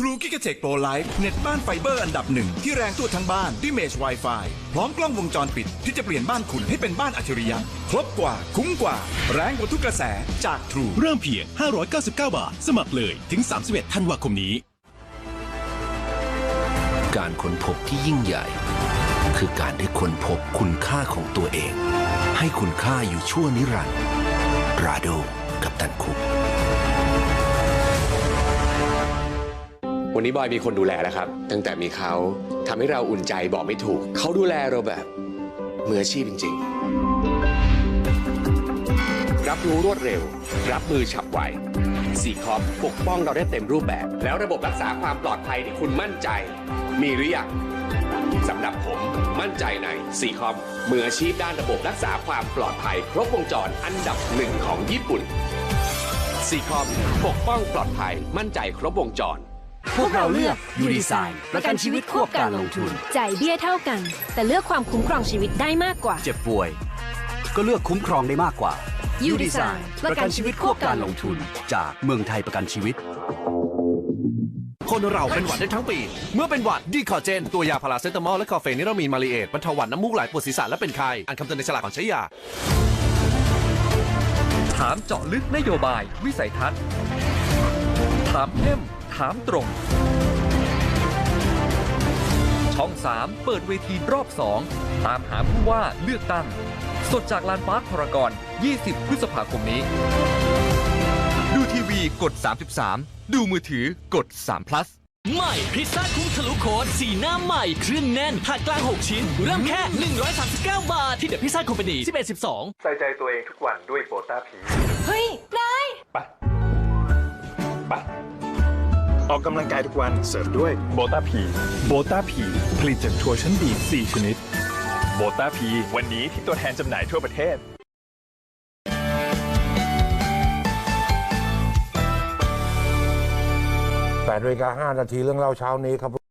True g i g a t e c h Pro Life เน็ตบ้านไฟเบอร์อันดับหนึ่งที่แรงทั่วทั้งบ้านด้วยเมช Wi-Fi พร้อมกล้องวงจรปิดที่จะเปลี่ยนบ้านคุณให้เป็นบ้านอัจฉริยะครบกว่าคุ้มกว่า แรงกว่าทุกกระแสจาก True เริ่มเพียง 599 บาท สมัครเลยถึง 31 ธันวาคมนี้ การค้นพบที่ยิ่งใหญ่ คือการได้ค้นพบคุณค่าของตัวเอง ให้คุณค่าอยู่ชั่วนิรันดร์ราโดกับตันคุก วันนี้บอยมีคนดูแลแล้วครับ ตั้งแต่มีเขาทำให้เราอุ่นใจบอกไม่ถูก เขาดูแลเราแบบมืออาชีพจริง ๆ รับรู้รวดเร็ว รับมือฉับไวสีคอมปกป้องเราได้เต็มรูปแบบ แล้วระบบรักษาความปลอดภัยที่คุณมั่นใจ มีหรือยังสำหรับผมมั่นใจในสีคอมมืออาชีพด้านระบบรักษาความปลอดภัย ครบวงจรอันดับหนึ่งของญี่ปุ่นสีคอมปกป้องปลอดภัยมั่นใจครบวงจร พวกเราเลือกยูดีไซน์ประกันชีวิตควบการลงทุน จ่ายเบี้ยเท่ากัน แต่เลือกความคุ้มครองชีวิตได้มากกว่า เจ็บป่วย ก็เลือกคุ้มครองได้มากกว่า Udesign ประกันชีวิตควบการลงทุน จากเมืองไทยประกันชีวิต คนเราเป็นหวัดได้ทั้งปี เมื่อเป็นหวัดดีคอเจน ตัวยาพาราเซตามอลและคอเฟนิรามีนมาลีเอตบรรเทาหวัดน้ำมูกไหลปวดศีรษะและเป็นไข้อ่านคำเตือนในฉลากก่อนใช้ยาถามเจาะลึกนโยบาย วิสัยทัศน์ ถามเข้ม ถามตรง ช่อง 3 เปิดเวทีรอบ 2 ตามหาผู้ว่าเลือกตั้ง สดจากลานปาร์คพารากอน 20 พฤษภาคมนี้ ดูทีวีกด 33 ดูมือถือกด3 plus ใหม่พิซซ่าคุ้งทะลุโคนสีหน้าใหม่เครื่องแน่นถาดกลาง 6 ชิ้น เริ่มแค่ 139 บาท ที่เดอะพิซซ่าคอมพานี11 12 ใส่ใจตัวเองทุกวันด้วยโบต้าพี เฮ้ย ออกกำลังกายทุกวันเสริมด้วยโบต้าพีโบต้าพีผลิตจากถั่วชั้นดี 4 ชนิดโบต้าพีวันนี้ที่ตัวแทนจำหน่ายทั่วประเทศ 8นาฬิกา5นาทีเรื่องเล่าเช้านี้ครับ